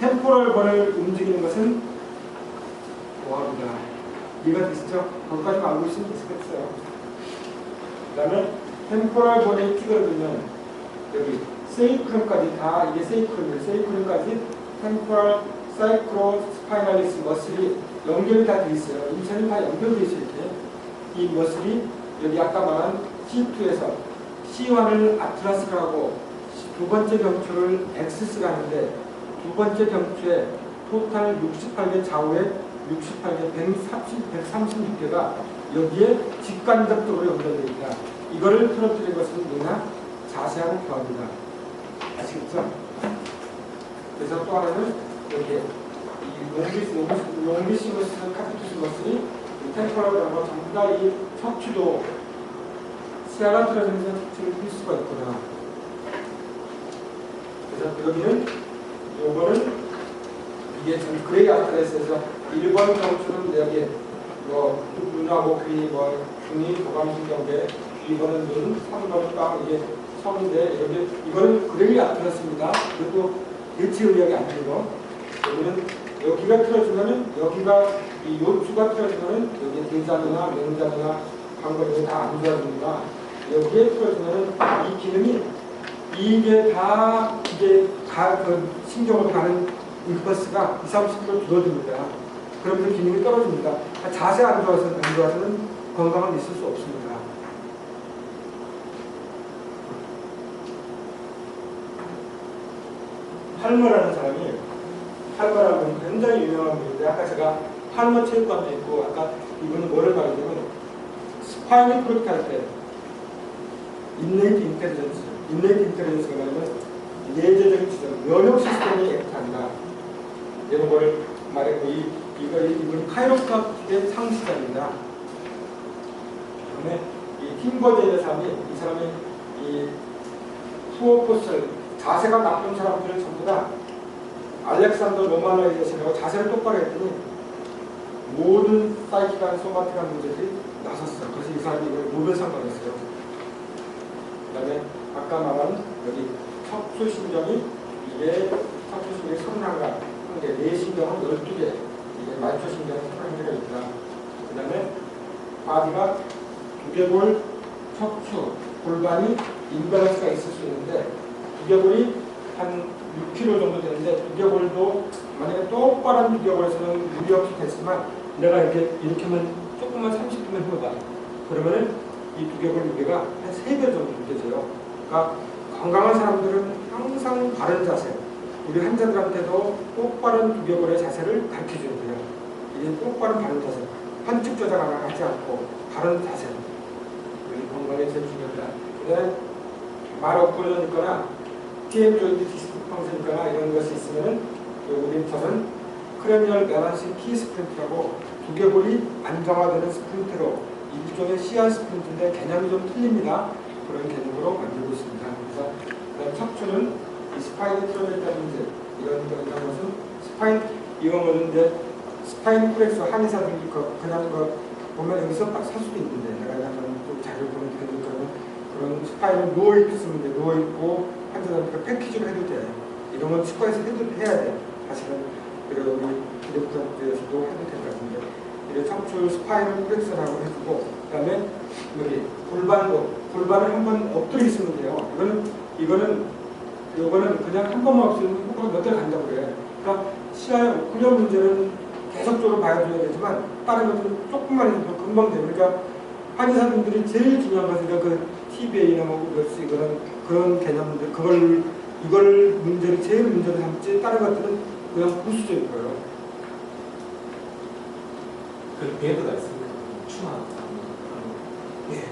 템포럴 번을 움직이는 것은 뭐합니다. 이해가 되시죠? 거기까지 알고 있으면 되겠어요. 그 다음에 템포럴 번의 찌그러들면 여기 세이크름까지 다 이게 세이크름이에요. 세이크름까지 템포럴 사이크로 스파이널리스 머슬이 연결이 다 돼 있어요. 인체는 다 연결돼 있어요. 이렇게. 이 머슬이 여기 아까 말한 C2에서 C1을 아틀라스가 하고 두 번째 경추를 엑스스가 하는데 두 번째 경추에 토탈 68개 좌우에 68개 130, 136개가 여기에 직간접적으로 연결되어 있다. 이거를 풀어뜨린 것은 뭐냐? 자세하고 교합니다. 아시겠죠? 그래서 또 하나는 여기에 이 머슬이 템퍼럴하고 뭐 전부 다 이 척추도 틀어지면서 척추를 필 수가 있구나. 그래서 여기는 이게 좀 그레이 아트레스에서 1번 경추는 여기 뭐 눈하고 귀, 뭐 중이 도감신경계 2번은 눈, 3번은 빵 이게 성인데 여기 이거는 그레이 아트레스입니다. 그것도 대체 의학이 아니고 여기는 여기가 틀어지면은 여기가 이 요추가 틀어지면은 여기 대장이나 맹장이나 방광이 다안 좋아집니다. 여기에 틀어지면은 이 기능이 이게 다 이게 다그 신경으로 가는 임퍼스가 2, 30kg 줄어듭니다. 그러면서 기능이 떨어집니다. 자세 안 좋아서 안 좋아서는 건강은 있을 수 없습니다. 팔머라는 사람이 팔머라는 굉장히 유명한 분인데 아까 제가 팔머 체육관도 있고 아까 이분은 뭐를 말하냐면 스파이니 프로트 할때 인네이트 인텔리전스 인네이트 인텔리전스가 뭐냐면 예제적인 지점 면역 시스템이 액트한다 이런 거를 말했고 이, 이거, 이건 카이로스의 상시자입니다. 그다음에 이 팀버디의 사람이 이 사람이 이 푸어 포스를 자세가 나쁜 사람들을 전부 다 알렉산더 로마노에 대신하고 자세를 똑바로 했더니 모든 사이키간 소마틱한 문제들이 나섰어요. 그래서 이 사람이 이걸 노벨상 받았어요. 그 다음에 아까 말한 여기 척수신경이 이게 척수신경이 성장관 1개, 뇌신경은 12개, 이게 말초신경은 11개가 있다. 그 다음에 바디가 두개골, 척추, 골반이 인밸런스가 있을 수 있는데 두개골이 한 6kg 정도 되는데 두개골도 만약에 똑바른 두개골에서는 무리 없이 됐지만 내가 이렇게 이렇게만 조금만 30분만 해봐 그러면은 이 두개골 무게가 한 3배 정도 느껴져요. 그러니까 건강한 사람들은 항상 바른 자세, 우리 환자들한테도 똑바른 두개골의 자세를 가르쳐 줘야 돼요. 이게 똑바른 바른 자세 한쪽 조작 하지 않고 바른 자세 우리 건강에 제일 중요합니다. 그다음에 말 엇구러졌거나 TM 조인트 디스크 평선이거나 이런 것이 있으면 우리처럼 크레미얼 밸런싱 키 스프린트라고 두개골이 안정화되는 스프린트로 일종의 시야 스프린트인데 개념이 좀 틀립니다. 그런 개념으로 만들고 있습니다. 그래서 그다음 척추는 이 스파인 트로메타든지 이런 이런 것은 스파인 이건 뭐는데 스파인 프렉스 한의사들이 그 그냥 그 보면 여기서 살 수도 있는데 내가 한번 좀 자료 보면 되니까 그런 스파인은 누워 있으면 돼 누워 있고 환자들한테 패키지로 해도 돼. 이런 건 치과에서 해도 해야 돼. 사실은 그리고 우리 기력부장부에서도 해도 된다는데 이래 척추 스파인을 프렉스라고 해주고 그다음에 여기 골반도 골반을 한번 엎드려 있으면 돼요. 이거는 이거는 이거는 그냥 한 번만 없으면 효과가 몇달 간다고 그래. 그러니까 시야의 훈련 문제는 계속적으로 봐줘야 되지만 다른 것들은 조금만 해도 금방 돼요. 그러니까 한의사분들이 제일 중요한 것은 그 TBA나 뭐 그런 그런 개념들 그걸 이걸 문제를 제일 문제를 삼지 다른 것들은 그냥 부수적인 거예요. 그 배드가 있습니다. 추나. 예.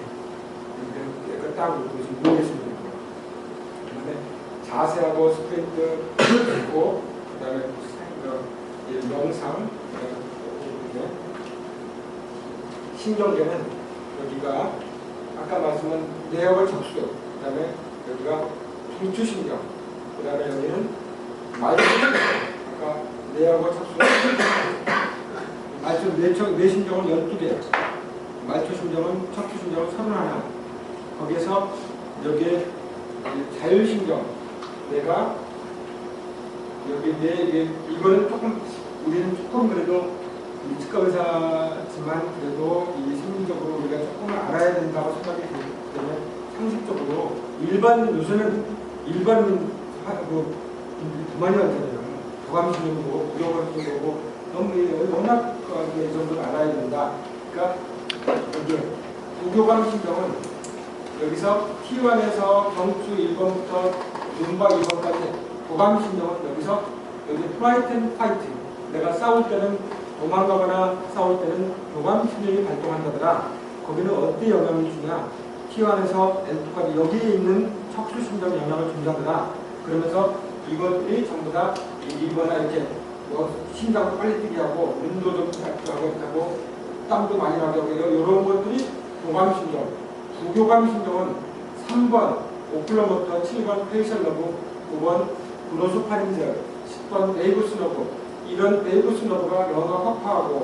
그러니까 딱 모르겠습니다. 자세하고 스프린트 있고 그 다음에 이 명상 신경계는 여기가 아까 말씀한 내역을 적수 그 다음에 여기가 중추신경. 그 다음에 여기는 말초신경. 아까 내역을 적수 말초 뇌청 뇌신경은 12개. 말초신경은 척추신경은 31 거기에서 여기에 자율신경 내가 여기 내 이거는 조금 우리는 조금 그래도 이 치과 의사지만 그래도 이 심리적으로 우리가 조금 알아야 된다고 생각이 들기 때문에 상식적으로 일반 요새는 일반 더 많이 하잖아요. 부감신경도 부경감신경도 너무 이- 워낙 그이 정도는 알아야 된다. 그러니까 이게 부교감신경은 여기서 T1에서 경추 1번부터 눈박 2번까지 고감신경은 여기서 여기 프라이트 앤 파이트 내가 싸울 때는 도망가거나 싸울 때는 교감신경이 발동한다더라. 거기는 어떤 영향을 주냐? T1에서 L2까지 여기에 있는 척추 신경에 영향을 준다더라. 그러면서 이것들이 전부 다 이거나 이렇게 뭐 심장도 빨리 뛰게 하고 눈도 좀 작게 하고 땀도 많이 나게 하고 이런 것들이 교감신경 부교감신경은 3번 오클로모터 7번 페이셜 너브 9번 브로소파린젤 10번 베이브스 너브 이런 베이브스 너브가 영화 확파하고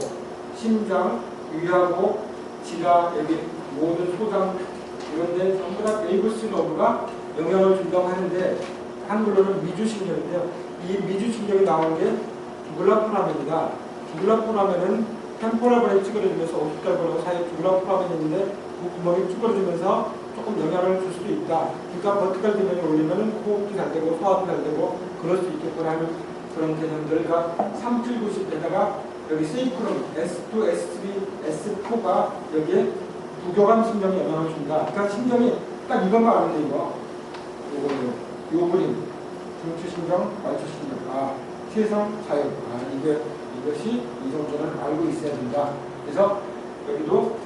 심장, 위하고 지라 여기 모든 소장 이런 데 전부 다 베이브스 너브가 영향을 준다고 하는데 한글로는 미주신경인데요. 이 미주신경이 나오는 게 두글라포라멘입니다. 두글라포라멘은 템포랄번에 찌그러지면서 오피탈번하고 사이에 두글라포라멘이 있는데 그 구멍이 찌그러지면서 조금 영향을 줄 수도 있다. 그러니까 버티컬 디멘이 올리면 호흡도 잘 되고 소화도 잘 되고 그럴 수 있겠구나 하는 그런 개념들과 3790에다가 여기 세이크론 S2, S3, S4가 여기에 부교감 신경에 영향을 준다. 그러니까 신경이 딱 이것만 아는데 이거 요거요. 요 그림 중추신경, 말추신경 아 세상 자연 아 이게 이것이 이 정도는 알고 있어야 된다. 그래서 여기도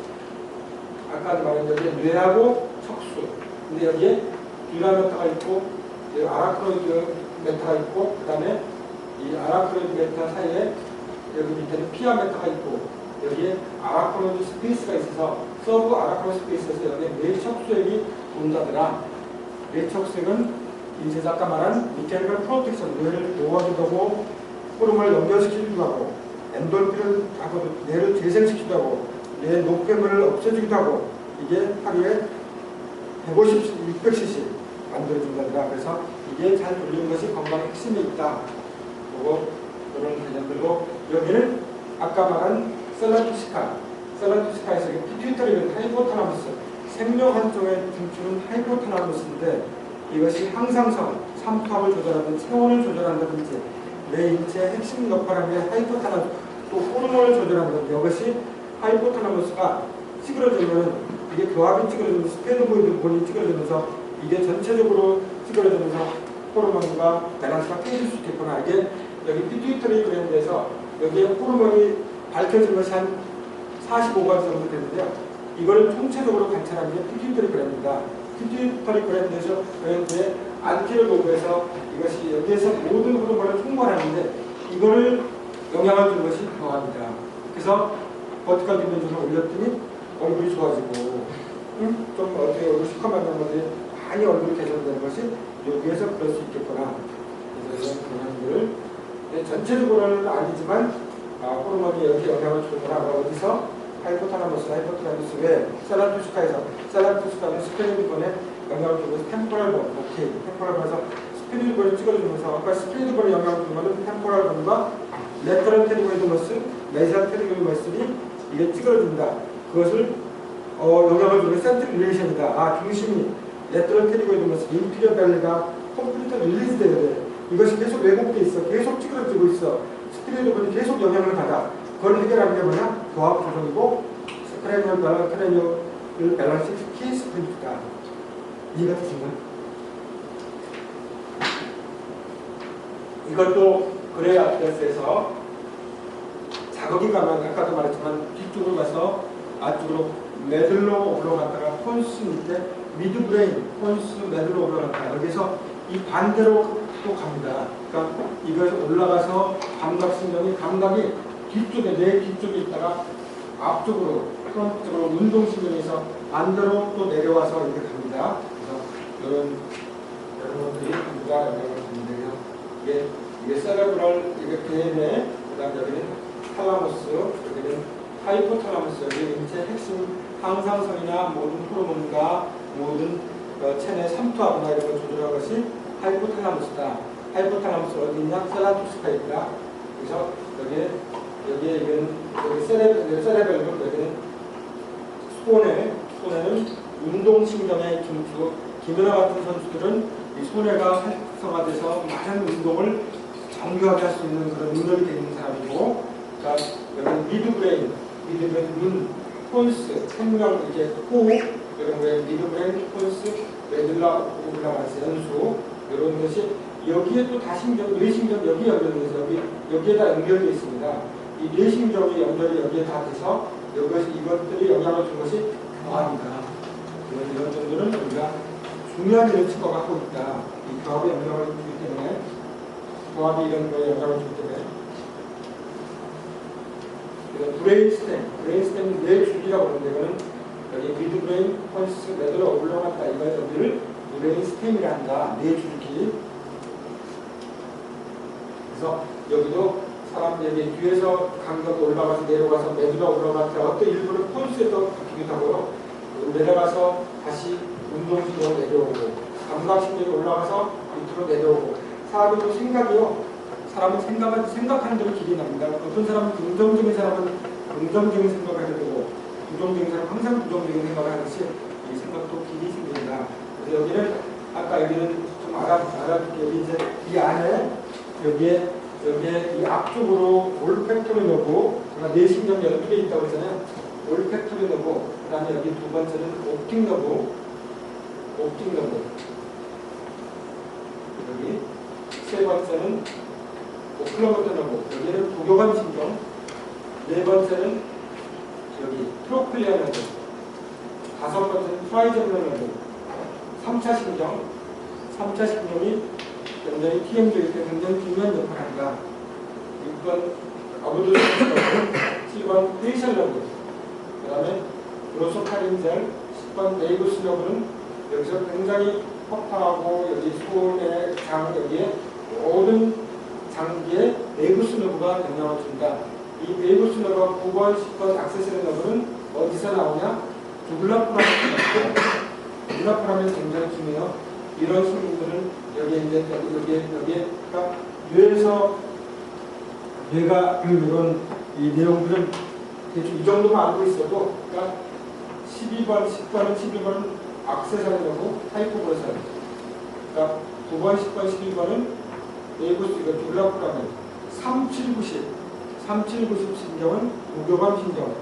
아까도 대로 뇌하고 척수. 근데 여기에 듀라메타가 있고 아라크로이드 메타가 있고 그 다음에 이 아라크로이드 메타 사이에 여기 밑에는 피아 메타가 있고 여기에 아라크로이드 스페이스가 있어서 서브 아라크로이드 스페이스에서 여기에 뇌척수액이 돈다더라. 뇌척수액은 이제 아까 말한 미케니컬 프로텍션 뇌를 도와주고 호르몬을 연결시키기도 하고 엔돌핀을 하고 뇌를 재생시키기도 하고 뇌 노폐물을 하고 이게 하루에 150, 600cc 만들어준다더라. 그래서 이게 잘 돌리는 것이 건강의 핵심에 있다. 그리고 그런 개념들로 여기는 아까 말한 셀라투시카, 셀라투시카에서 피튜이터리는 하이포타라무스, 생명 한쪽의 중추는 하이포타라무스인데 이것이 항상성, 삼투압을 조절하든 체온을 조절한다든지 내 인체의 핵심 역할하는 하이포타라무스, 또 호르몬을 조절하는 이것이 하이포타라무스가 찌그러지면 이게 교합이 찌그러지면서 스페노보이드 본이 찌그러지면서 이게 전체적으로 찌그러지면서 호르몬과 밸런스가 깨질 수 있겠구나. 이게 여기 피투이터리 그랜드에서 여기에 호르몬이 밝혀진 것이 한 45가 정도 되는데요. 이거를 통체적으로 관찰하는 게 피투이터리 그랜드입니다. 피투이터리 그랜드에서 그랜드의 안티를 도구에서 이것이 여기에서 모든 호르몬을 통과하는데 이거를 영향을 주는 것이 교합입니다. 그래서 버티컬 디멘션을 올렸더니 얼굴이 좋아지고 응? 좀 어떻게 얼굴 시커먼 것들이 많이 얼굴이 개선되는 것이 여기에서 그럴 수 있겠구나. 그래서 경향들을 네, 전체적으로는 아니지만 아, 호르몬이 여기 영향을 주구나. 어디서 하이포타라무스, 하이포타라무스 왜 셀라투스카에서 셀라투스카는 스페리드본에 영향을 주고 템포랄 본, 오케이, 템포랄 본에서 스피리드본을 찍어주면서 아까 스피리드본에 영향을 주는 것은 템포랄 본과 레터럴 테리고이드 머슬, 메시얼 테리고이드 머슬이 이게 찌그러진다. 그것을 어, 영향을 주는 센트럴 릴레이션이다. 아, 중심이 레터럴 테리고이드 머슬, 인피리어 벨리가 컴플리트 릴리즈 돼야 돼. 이것이 계속 왜곡돼 있어. 계속 찌그러지고 있어. 스피리드본이 계속 영향을 받아. 그걸 해결하는 게 뭐냐? 교합 조정이고 스크래니얼 밸런, 크래니얼 밸런스 키 스프린트다. 이해가 되신가요? 이것도 그레이 아트레스에서 자극이 가면 아까도 말했지만 뒤쪽으로 가서 앞쪽으로 메들로 올라갔다가 폰스 밑에 미드브레인, 폰스 메들로 올라갔다가 여기서 이 반대로 또 갑니다. 그러니까 이것이 올라가서 감각신경이 감각이 뒤쪽에 내 뒤쪽에 있다가 앞쪽으로 프론트쪽으로 운동신경에서 반대로 또 내려와서 이렇게 갑니다. 그래서 이런 다 영향을 주는데요. 이게 이게 세레브럴 이게 BM에 그다음 여기는 탈라모스 여기는 하이포탈라모스 여기 인체 핵심 항상성이나 모든 호르몬과 모든 어, 체내 삼투압이나 이런 걸 조절하는 것이 하이포탈라모스다. 하이포탈라무스 어디 있냐? 셀라투스가 있다. 그래서 여기에 여기에 이건 여기 세레 세레벨rum 여기는 손해 손해는 운동신경의 중추 김연아 같은 선수들은 이 손해가 활성화돼서 많은 운동을 정교하게 할 수 있는 그런 능력이 되는 사람이고 자 여기는 미드브레인 미드브레인 눈 폰스 생명 이제 호흡 이런 거에 미드브레인 폰스 메들라 오블라마스 연수 이런 것이 여기에 또 다신경 뇌신경 여기 연결돼서 여기 여기에다 연결돼 있습니다. 이 뇌신경이 연결이 여기에 다 돼서 이것이 이것들이 영향을 준 것이 교합이다. 이런 이런 정도는 우리가 중요한 일을 치고 갖고 있다. 이 교합에 영향을 주기 때문에 교합이 이런 거에 영향을 주기 때문에 브레인스템, 브레인스템은 뇌 줄기라고 하는데 이거는 여기 미드브레인, 펀스, 레드로 올라갔다 이거 여기를 브레인스템이라 한다. 뇌 줄기. 그래서 여기도 사람 여기 뒤에서 감각 올라가서 내려가서 올라갈 때 어떤 일부는 폰스에도 바뀌기도 하고요. 내려가서 다시 운동신경으로 내려오고 감각신경이 올라가서 밑으로 내려오고 사람이 또 생각이요. 사람은 생각은 생각하는 대로 길이 납니다. 어떤 사람은 긍정적인 사람은 긍정적인 생각을 하게 되고 부정적인 사람은 항상 부정적인 생각을 하듯이 이 생각도 길이 생깁니다. 그래서 여기는 아까 여기는 좀 알아 알아둘게요. 여기 이제 이 안에 여기에 여기에 이 앞쪽으로 올팩토리 넣고 제가 뇌신경 연결돼 있다고 했잖아요. 올팩토리 넣고 그 다음에 여기 두 번째는 옵틱 넣고 옵틱 넣고 여기 세 번째는 오클러버터 넣고 여기는 부교감 신경 네 번째는 여기 트로클리아 넣고 다섯 번째는 프라이젠을 넣고 3차 신경 3차 신경이 굉장히 TM적일 때 굉장히 중요한 역할을 한다. 6번 아부드 7번 페이셜 러브 그 다음에 로소카린젤 10번 네이브스 러브는 여기서 굉장히 허파하고 여기 손에 장 여기에 모든 장기에 네이브스 러브가 영향을 준다. 이 네이브스 러브가 9번 10번 악세서리 러브는 어디서 나오냐? 두블라프라면 두블라프라면 굉장히 중요해요. 이런 신경들은 여기에 이제 여기 여기에 여기에 그러니까 뇌에서 뇌가 이런 이 내용들은 대충 이 정도만 알고 있어도 그러니까 12번, 10번은 11번은 악세사리라고 하이포그레사리 그러니까 9번, 10번, 11번은 네이버스 이거 둘라프라면 3, 7, 90 3, 7, 90 신경은 무교감 신경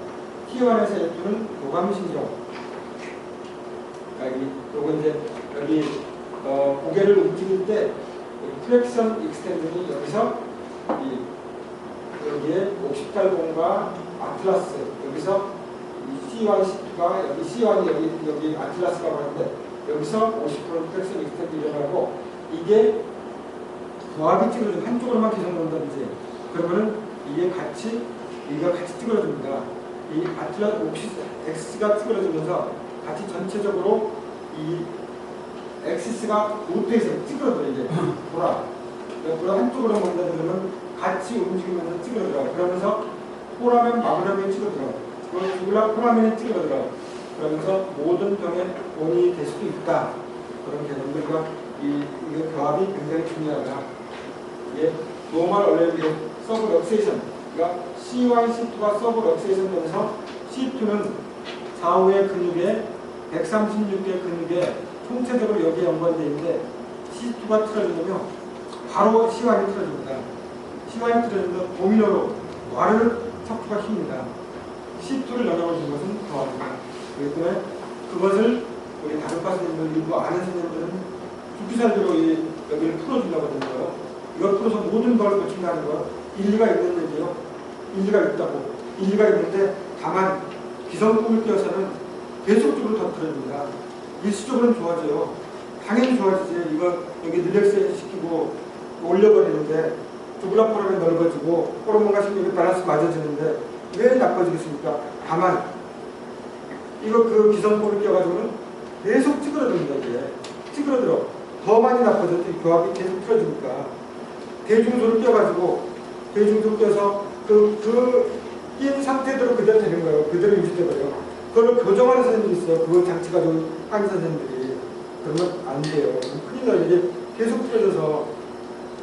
T1에서 F2는 교감 신경. 그러니까 이 요거 이제 여기 어, 고개를 움직일 때 플렉션 익스텐션이 여기서 이 여기에 옥시탈봉과 아틀라스 여기서 이 C1, C2가 여기 C1이 여기 여기 아틀라스라고 하는데 여기서 50% 플렉션 익스텐션이 일어나고 이게 조합이 찌그러져 한쪽으로만 계속 논다든지 그러면은 이게 같이 이가 같이 찌그러집니다. 이 아틀라스 옥시 X가 찌그러지면서 같이 전체적으로 이 엑시스가 우트에서 찌그러져 이제 돌아. 그러니까 돌아 한쪽으로 먼다 그러면 같이 움직이면서 찌그러들어. 그러면서 포라멘 마그라멘이 찌그러들어. 그리고 죽을라 포라멘이 찌그러들어. 그러면서 모든 병의 원인이 될 수도 있다. 그런 개념들과 이 이게 교합이 굉장히 중요하다. 이게 노멀 얼레비의 서브 럭세이션. 그러니까 C1, C2가 서브 럭세이션 되면서 C2는 좌우의 근육에 136개 근육에 총체적으로 여기에 연관되어 있는데 C2가 틀어지면 바로 C1이 틀어집니다. C1이 틀어지면 도미노로 와르르 척추가 힙니다. C2를 영향을 준 것은 교합입니다. 그렇기 때문에 그것을 우리 다른 과 선생님들 일부 아는 선생님들은 주기살대로 이 여기를 풀어준다고 하는 거예요. 풀어서 모든 걸 고친다는 거 일리가 있는 얘기요. 일리가 있다고. 일리가 있는데 다만 기성품을 띄어서는 계속적으로 더 틀어집니다. 일시적으로는 좋아져요. 당연히 좋아지지. 이거 여기 릴렉스 시키고 올려버리는데 두블라포라면 넓어지고 호르몬과 신경이 밸런스 맞아지는데 왜 나빠지겠습니까? 다만 이거 그 기성품을 띄어가지고는 계속 찌그러듭니다. 이게 찌그러들어. 더 많이 나빠져. 이 교합이 계속 틀어지니까 대중소를 띄어가지고 대중소 띄어서 그, 그 낀 상태대로 그대로 되는 거예요. 그대로 유지돼버려요. 그걸 교정하는 선생님이 있어요. 그걸 장치 가지고 하는 선생님들이. 그러면 안 돼요. 큰일 나요. 이게 계속 틀어져서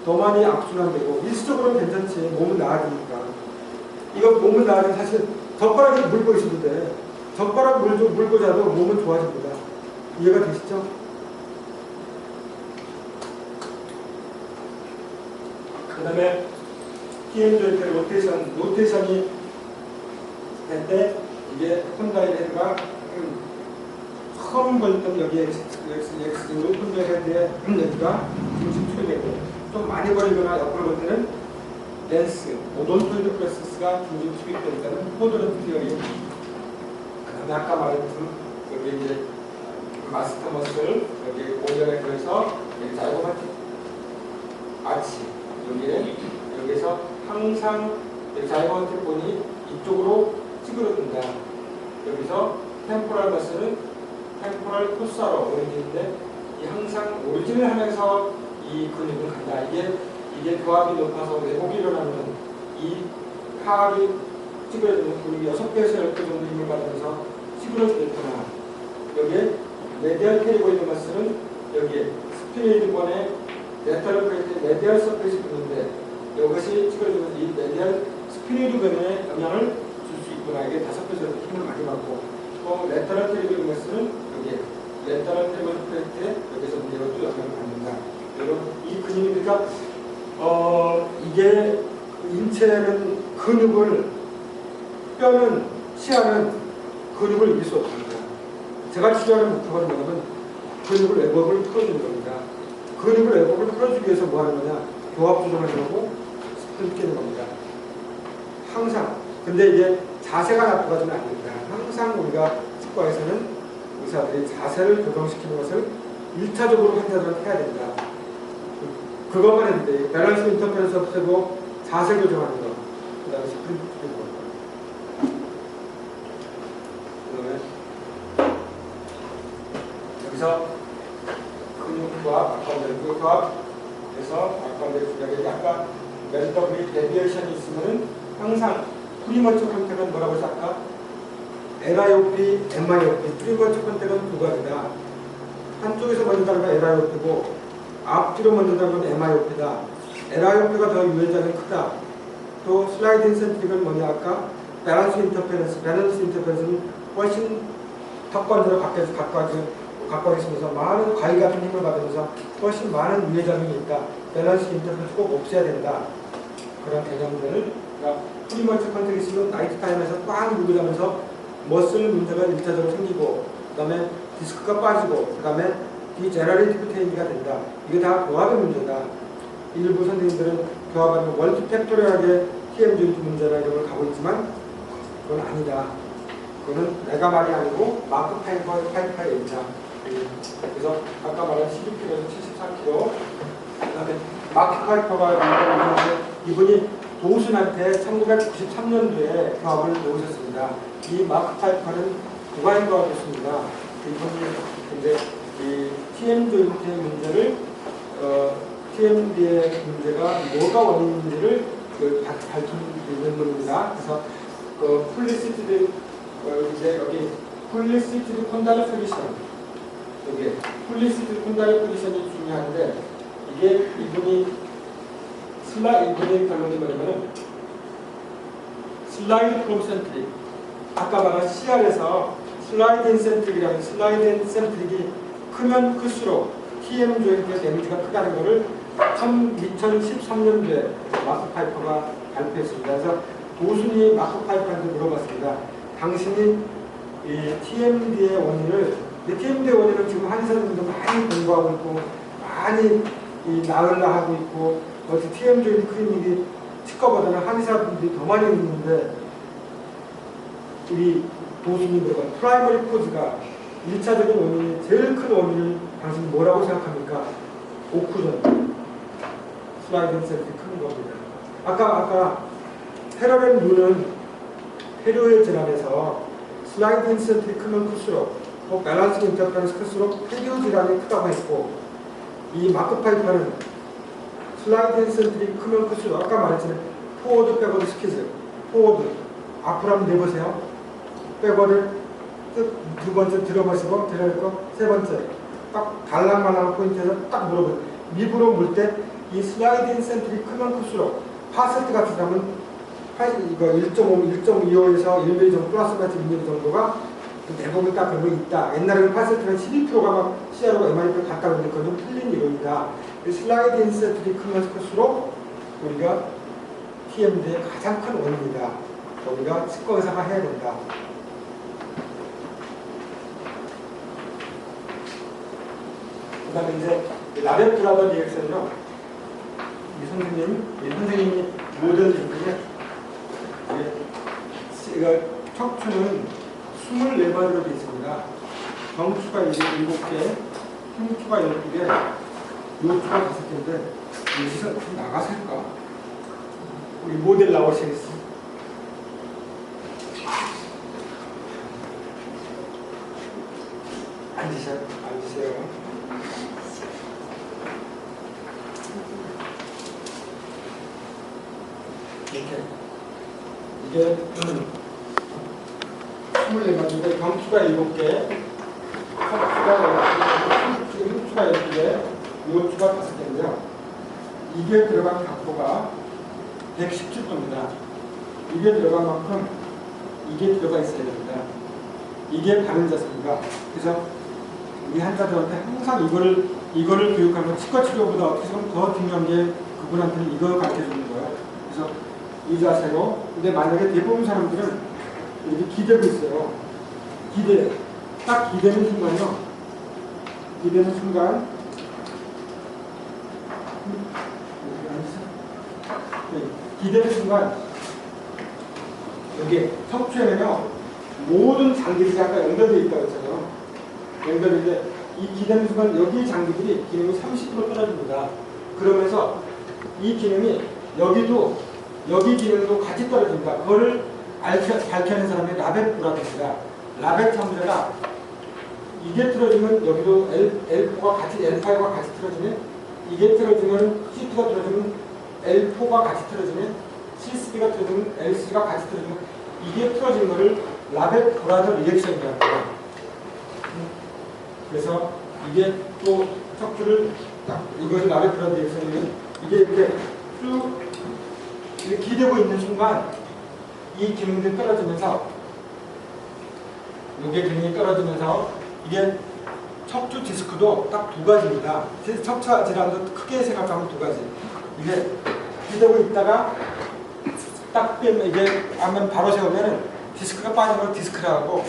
더 많이 악순환되고 일시적으로는 괜찮지 몸은 나아지니까 이거 몸은 나아지면 사실 젓가락이 물고 있어도 돼 젓가락 물고 자도 몸은 좋아집니다 이해가 되시죠? 그 다음에 TM 조인트 로테이션 로테이션이 될 때 이게 혼다의 헤드가 음, 처음 걸렸던 여기에 X, X, X로 혼다의 헤드의 여기가 중심축이 되고 좀 많이 걸리거나 옆으로 볼 때는 렌스, 오돈토이드 프레스가 중심축이 되니까는 포드런 티어리 그 다음에 아까 말했던 여기 이제 마스터 머슬 여기 오면에 그래서 여기 자이고마틱 아치 여기에 여기서 항상 자이고마틱 본이 이쪽으로 찌그러든다. 여기서 템포랄 머슬은 템포랄 코사로 오리진인데 이 항상 오리진을 하면서 이 근육은 간다. 이게 이게 교합이 높아서 왜곡이 일어나면 이 하악이 찌그러지는 근육이 여섯 배에서 열배 정도 힘을 받으면서 찌그러지겠구나. 여기에 메디얼 캐리고 있는 머슬은 여기에 스피레이드 번에 레터럴 프레이트 메디얼 서페이스 있는데 이것이 찌그러지면 이 메디얼 스피레이드 변에 영향을 줄 수 있구나. 이게 다섯 배 정도 힘을 많이 받고 또 레터럴 있는 머슬은 여기에 레터럴 캐리고 프레이트에 여기서 이것도 영향을 받는다. 여러분 이 근육이 그러니까 어 이게 인체는 근육을 뼈는 치아는 근육을 이길 수 없습니다. 제가 치료하는 목표가 뭐냐면 근육을 외법을 풀어주는 겁니다. 근육을 외법을 풀어주기 위해서 뭐 하는 거냐? 교합 조정을 하고 스프링 끼는 겁니다. 항상. 근데 이게 자세가 나빠가지는 안 됩니다. 항상 우리가 치과에서는 의사들이 자세를 교정시키는 것을 1차적으로 환자들한테 해야 됩니다. 그것만 했는데 밸런스 인터페런스 없애고 자세 교정하는 거. 그 다음에 스프링 끼는 거. 그 다음에 여기서 근육과 아까운데 교합에서 아까운데 여기 아까 멘더블이 데비에이션이 있으면은 항상 프리머처 컨택은 뭐라고 했어 아까? 에라이오피, 엠마이오피 프리머처 컨택은 두 가지다. 한쪽에서 먼저다는 건 에라이오피고 앞뒤로 먼저다는 건 엠마이오피다. 에라이오피가 더 유해자는 크다. 또 슬라이드 인센트릭은 뭐냐 아까? 밸런스 인터페런스. 밸런스 인터페런스는 훨씬 턱관으로 가까이서 가까이 가 까이 있으면서 많은 과일 같은 힘을 받으면서 훨씬 많은 유해작용이 있다. 밸런스 인터페런스 꼭 없애야 된다. 그런 개념들을 그러니까 컨택이 있으면 나이트 타임에서 꽉 누르자면서 머슬 문제가 일차적으로 생기고 그 다음에 디스크가 빠지고 그 다음에 디제너레이티브 테인기가 된다. 이게 다 교합의 문제다. 일부 선생님들은 교합하면 멀티팩토리하게 TM 조인트 문제나 이런 걸 가고 있지만 그건 아니다. 그거는 내가 말이 아니고 마크 파이퍼의 파이퍼의 일자. 그래서 아까 말한 12kg에서 74kg. 그다음에 마크 파이퍼가 이분이 도우슨한테 1993년도에 교합을 놓으셨습니다. 이 마크 파이퍼는 구가인 교합이었습니다. 이분이 이제 이 TM 조인트의 문제를 어, TMD의 문제가 뭐가 원인인지를 그 발- 밝히는 분입니다. 그래서 그 폴리시티드 어, 이제 여기 폴리시티드 콘달러 포지션 여기 폴리시티드 콘달러 포지션이 중요한데 이게 이분이 슬라 이분의 결론이 뭐냐면은 슬라이드 프로센트릭 아까 말한 CR에서 슬라이드 인센트릭이라는 슬라이드 인센트릭이 크면 클수록 TM 조인트의 데미지가 크다는 것을 2013년도에 마크 파이퍼가 발표했습니다. 그래서 도순이 마크 파이퍼한테 물어봤습니다. 당신이 이 TMD의 원인을 이 TMD의 원인을 지금 한의사들도 많이 공부하고 있고 많이 이 나으려 하고 있고 어디 TM 조인트 클리닉이 치과보다는 한의사분들이 더 많이 있는데 우리 뭐가 프라이머리 코즈가 1차적인 원인이 제일 큰 원인을 당신이 뭐라고 생각합니까? 오쿠전 슬라이드 인센트 큰 겁니다. 아까 아까 헤러렌 루는 폐류의 질환에서 슬라이드 인센트리 크면 클수록 또 밸런스 인터페런스 클수록 폐류 질환이 크다고 했고 이 마크 파이퍼는 슬라이드 인센트리 크면 클수록 아까 말했잖아요. 포워드 백워드 스키즈 포워드 앞으로 한번 내보세요. 백워드 쭉두 번째 들어보시고 들어있고 세 번째 딱 달랑말랑한 포인트에서 딱 물어보세요. 입으로 물 때 이 슬라이딩 센트리 크면 클수록 파세트 같은 이거 1.5, 1.25에서 1mm 정도 플러스 마이너스 1mm 정도가 대부분 딱 그런 거 있다. 옛날에는 파세트는 12%가 막 CRO가 MRP를 갔다 그러는데 그건 좀 틀린 이론이다. 이 슬라이딩 센트리 크면 클수록 우리가 TMD의 가장 큰 원인이다. 우리가 치과 의사가 해야 된다. 그 다음에 이제 라벤 브라더 리액션은요. 이 선생님, 이 선생님이 모델 중에 이거 척추는 24마리로 되어 있습니다. 정추가 7개, 흉추가 12개, 요추가 5개인데 여기서 좀 나가서 할까? 우리 모델 나오시겠어? 앉으세요. 앉으세요. 이렇게 이게 음, 24마리인데 경추가 7개, 척추가 12개, 흉추가 12개, 요추가 5개인데요. 이게 들어간 각도가 117도입니다. 이게 들어간 만큼 이게 들어가 있어야 됩니다. 이게 바른 자세입니다. 그래서 우리 환자들한테 항상 이거를 이거를 교육하면 치과 치료보다 어떻게 보면 더 중요한 게 그분한테는 이걸 가르쳐 주는 거예요. 그래서 이 자세로 근데 만약에 대부분 사람들은 이렇게 기대고 있어요. 기대 딱 기대는 순간요. 기대는 순간. 네, 기대는 순간 여기 척추에는요 모든 장기들이 아까 연결되어 있다고 했잖아요. 연결인데 이 기대는 순간 여기 장기들이 기능이 30% 떨어집니다. 그러면서 이 기능이 여기도 여기 기능도 같이 떨어집니다. 그거를 밝혀낸 사람이 라벳 브라더입니다. 라벳 참자가 이게 틀어지면 여기도 L, L4가 같이 L5가 같이 틀어지면 이게 틀어지면 C2가 틀어지면 L4가 같이 틀어지면 C3가 틀어지면 L3가 같이 틀어지면 이게 틀어진 거를 라벳 브라더 리액션이라고 해요. 그래서 이게 또 척추를 딱 이것을 라벳 브라더 리액션이면 이게 이렇게 쭉 이렇게 기대고 있는 순간 이 기능들이 떨어지면서 이게 기능이 떨어지면서 이게 척추 디스크도 딱 두 가지입니다. 척추 질환도 크게 생각하면 두 가지. 이게 기대고 있다가 딱 빼면 이게 하면 바로 세우면은 디스크가 빠지면 디스크라고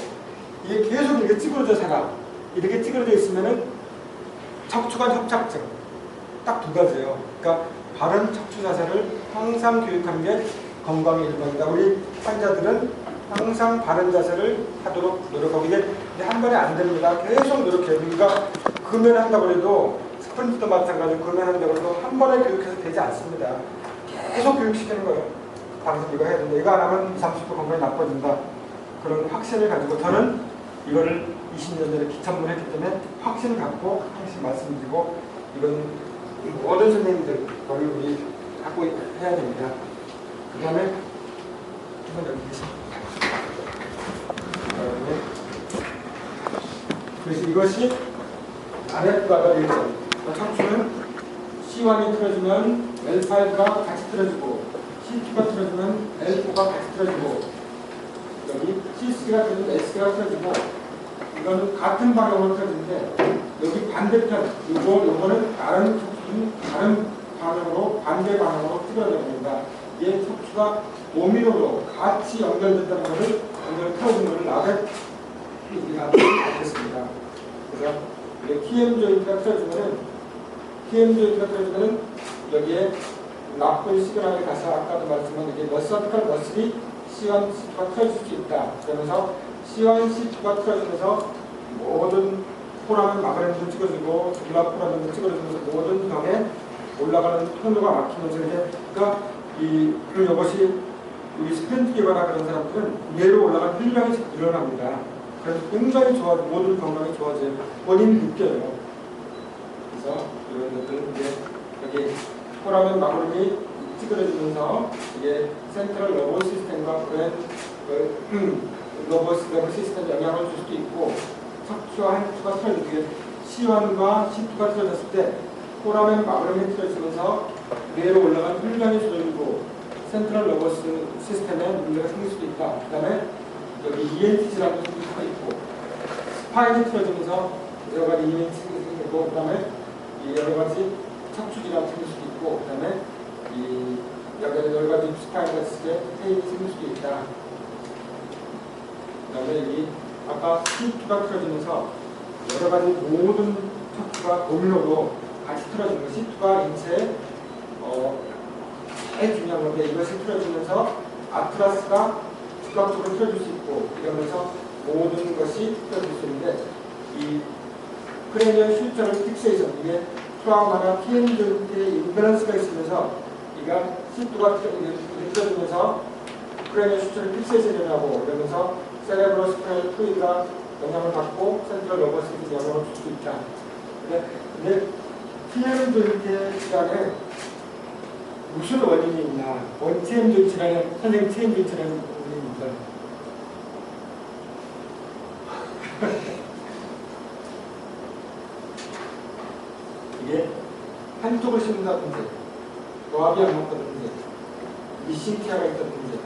이게 계속 이렇게 찌그러져 살아. 이렇게 찌그러져 있으면은 척추관 협착증 딱 두 가지예요. 그러니까 바른 척추 자세를 항상 교육하는 게 건강의 일반이다. 우리 환자들은 항상 바른 자세를 하도록 노력하고 이게 한 번에 안 됩니다. 계속 노력해요. 그러니까 금연한다고 해도 스프린트도 마찬가지로 금연한다고 해도 한 번에 교육해서 되지 않습니다. 계속 교육시키는 거예요. 당신 이거 해야 된다. 이거 안 하면 20, 30% 건강이 나빠진다. 그런 확신을 가지고 저는 이거를 20년 전에 기참을 했기 때문에 확신을 갖고 항상 말씀드리고 이건 모든 선생님들 거의 우리 하고 해야 됩니다. 그 다음에 한번 여기. 그다음에 그래서 이것이 아랫바가 일정. 척추는 C1이 틀어지면 L5가 같이 틀어지고 C2가 틀어지면 L4가 같이 틀어지고 여기 C3가 틀어지면 S가 틀어지고 이거는 같은 방향으로 틀어지는데 여기 반대편 이거 요거는 다른 척추는 다른 방향으로 반대 방향으로 틀어집니다. 얘 척추가 오미로로 같이 연결된다는 것을 연결 틀어진 것을 나를 우리가 알겠습니다. 그래서 TM 조인트가 틀어지면은 TM 조인트가 틀어지면은 여기에 나쁜 시그널이 가서 아까도 말씀한 이게 머스티컬 머슬이 C1, C2가 틀어질 수 있다. 그러면서 C1, C2가 틀어지면서 모든 포라men 마그네슘도 찍어주고 글라포라멘도 찍어주면서 모든 병에 올라가는 통로가 막히면서 이제 그러니까 이 그리고 이것이 우리 스탠트 기거나 그런 사람들은 뇌로 올라간 혈량이 늘어납니다. 그래서 굉장히 좋아 모든 건강이 좋아져요. 본인이 느껴요. 그래서 이런 것들은 이제 여기 포라멘 마그네슘이 찌그러지면서 이게 센트럴 러버 시스템과 그 러버 러버 시스템에 영향을 줄 수도 있고 척추와 한추가 틀어지게 C1과 C2가 틀어졌을 때 포라멘 마그럼이 틀어지면서 뇌로 올라간 혈관이 조절이고 센트럴 러버스 시스템에 문제가 생길 수도 있다. 그 다음에 여기 ENT 질환도 생길 수가 있고 스파인이 틀어지면서 여러 가지 ENT 생기고 그 다음에 이 여러 가지 척추 질환 생길 수도 있고 그 다음에 이 여러 여러 가지 때 페인이 생길 수도 있다. 그 다음에 여기 아까 C2가 틀어지면서 여러 가지 모든 척추가 도미노로 같이 틀어지는 거 C2가 인체에 어, 제일 중요한 건데 이것이 틀어지면서 아트라스가 즉각적으로 틀어질 수 있고 이러면서 모든 것이 틀어질 수 있는데 이 크레니얼 슈처럴 픽세이션 이게 트라우마나 TN 조인트의 임밸런스가 있으면서 이가 C2가 틀어지면서 크레니얼 슈처럴 픽세이션이라고 이러면서 세레브로 스프레 플루이드가 영향을 받고 센트럴 러버스에 영향을 줄 수 있다. 근데, TN 조인트의 질환에 무슨 원인이 있나? 원 TN 조인트 질환에 선생님 TN 조인트 질환에 원인 이 있다. 이게 한쪽을 씹는다든지 조합이 안 맞다든지 미싱티아가 있다든지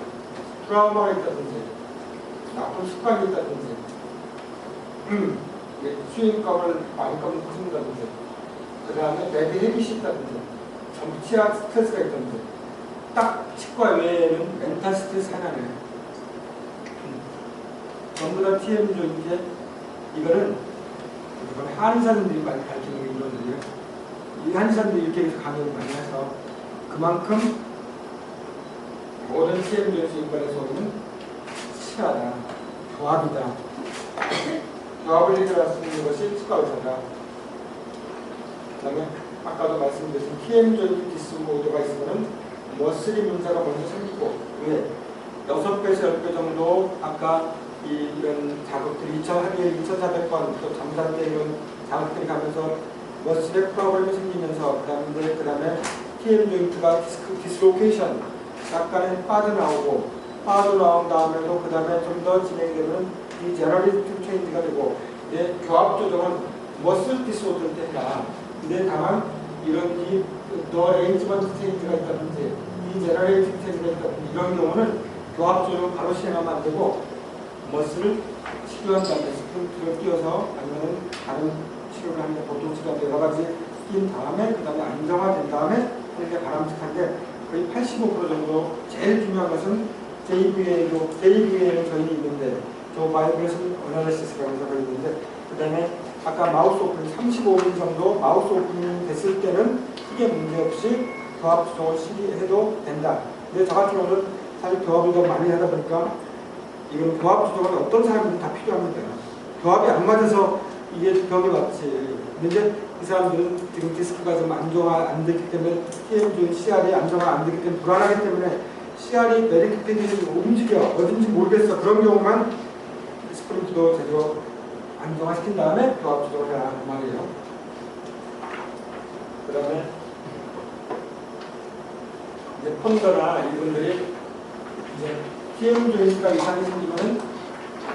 트라우마가 있다든지 나쁜 습관이 있다든지 음, 수익감을 많이감을 커진다든지 그 다음에 배드 헤비시 있다든지 정치학 스트레스가 있다든지 딱 치과 외에는 멘탈 스트레스 하나네 음. 전부 다 TM 조인데 이거는 이건 한의사님들이 많이 가르치는 한의사님들이 이렇게 해서 강의를 많이 해서 그만큼 모든 TM 조인트 인간에서 오는 치아다 조합이다 조합을 해결할 수 있는 것이 치과 의사다 그 다음에 아까도 말씀드린 TM 조인트 디스모드가 있으면 머슬이 문제가 먼저 생기고 왜? 6배에서 10배 정도 아까 이, 이런 2,000, 2,400번 또 잠잘 때 이런 자극들이 가면서 머슬의 프로그램이 생기면서 그 다음에 그 다음에 TM 조인트가 디스크, 디스로케이션 약간의 빠져나오고 빠져나온 다음에도 그 다음에 좀 더 진행되면 이 제너리티브 체인지가 되고 예, 교합 조정은 머슬 디스오더일 때다. 근데 다만 이런 이더 레인지먼트 체인지가 있다든지 이 제너레이티브 체인지가 있다든지 이런 경우는 교합 조정 바로 시행하면 안 되고 머슬을 치료한 다음에 스프링트를 끼워서 아니면 다른 치료를 하는데 보통 치료가 여러 가지 낀 다음에 그 다음에 안정화된 다음에 하는 게 바람직한데 거의 85% 정도 제일 중요한 것은 JBA로 JBA는 저희는 있는데 저 바이브레이션 어널리시스라고 해서 있는데 그 다음에 아까 마우스 오픈 35분 정도 마우스 오픈이 됐을 때는 크게 문제없이 교합 조정을 시도해도 된다. 근데 저 같은 경우는 사실 교합을 좀 많이 하다 보니까 이건 교합 조정은 어떤 사람들은 다 필요합니다. 교합이 안 맞아서 이게 병이 왔지. 근데 이 사람들은 지금 디스크가 좀 안정화 안 됐기 때문에 TM 중 CR이 안정화 안 됐기 때문에 불안하기 때문에 CR이 메리크페니를 움직여 어딘지 모르겠어 그런 경우만 스프린트도 제대로 안정화시킨 다음에 교합 조정을 해야 하는 말이에요. 그 다음에 이제 펀더나 이분들이 이제 TM 조인트가 이상이 생기면은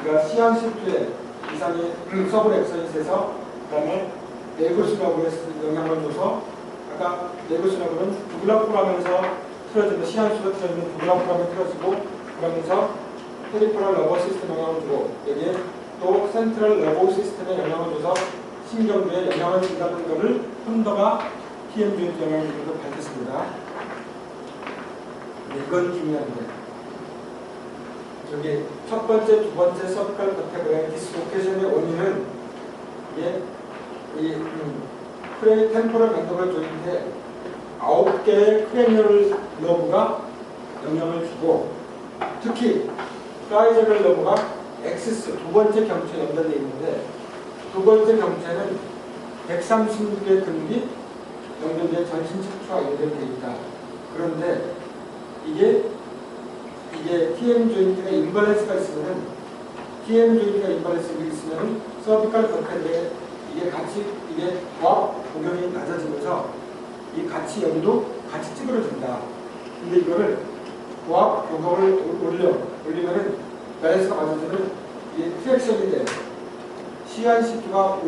그러니까 시안시프에 이상이 서브 엑서이스에서 그다음에 네고스너브에 영향을 줘서 아까 네고스너브는 부글라프라면서 틀어지는 시안수가 틀어지는 부글라프라면 틀어지고 그러면서 페리퍼럴 러버 시스템 영향을 주고 여기에 또 센트럴 러버 시스템에 영향을 줘서 신경부에 영향을 준다는 것을 펀더가 TM 조인트 영향을 걸 밝혔습니다. 네, 이건 중요한데 여기 첫 번째, 두 번째 서브칼 카테고리의 디스로케이션의 원인은 이게 이 음, 프레 템포럴 멘더블 조인트에 아홉 개의 크레니얼 러브가 영향을 주고 특히 트라이저럴 러브가 엑시스 두 번째 경추에 연결되어 있는데 두 번째 경추에는 136개의 근육이 연결된 전신 척추와 연결되어 있다. 그런데 이게 이게 TM 조인트가 임발란스가 있으면은 TM 조인트가 임발란스가 있으면은 서비컬 버튼에 이게 같이 이게 조합 공격이 낮아지면서 이 같이 여기도 같이 찌그러진다. 근데 이거를 조합 공격을 올려 올리면은 밸런스가 맞아지면 이게 트랙션이 돼. CICP가